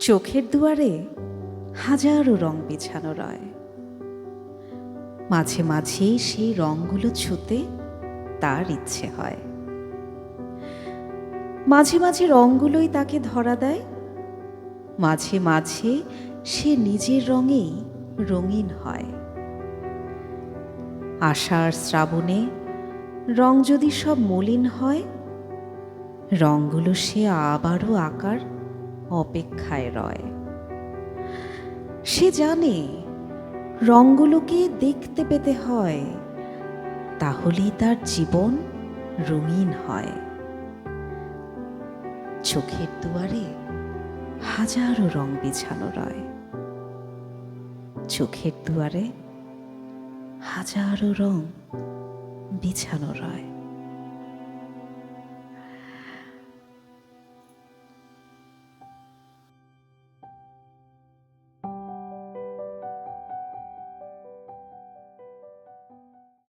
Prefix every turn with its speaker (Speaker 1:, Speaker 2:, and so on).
Speaker 1: চোখের দুয়ারে হাজারো রং বিছানো রয়। মাঝে মাঝে সেই রঙগুলো ছুতে তার ইচ্ছে হয়। মাঝে মাঝে রঙগুলোই তাকে ধরা দেয়। মাঝে মাঝে সে নিজের রঙেই রঙিন হয়। আষাঢ় শ্রাবণে রং যদি সব মলিন হয় রঙগুলো সে আবারও আকার অপেক্ষায় রয়। সে জানে রঙগুলোকে দেখতে পেতে হয়, তাহলেই তার জীবন রঙিন হয়। চোখের দুয়ারে হাজারো রং বিছানো রয়। চোখের দুয়ারে হাজারো রং বিছানো রয়।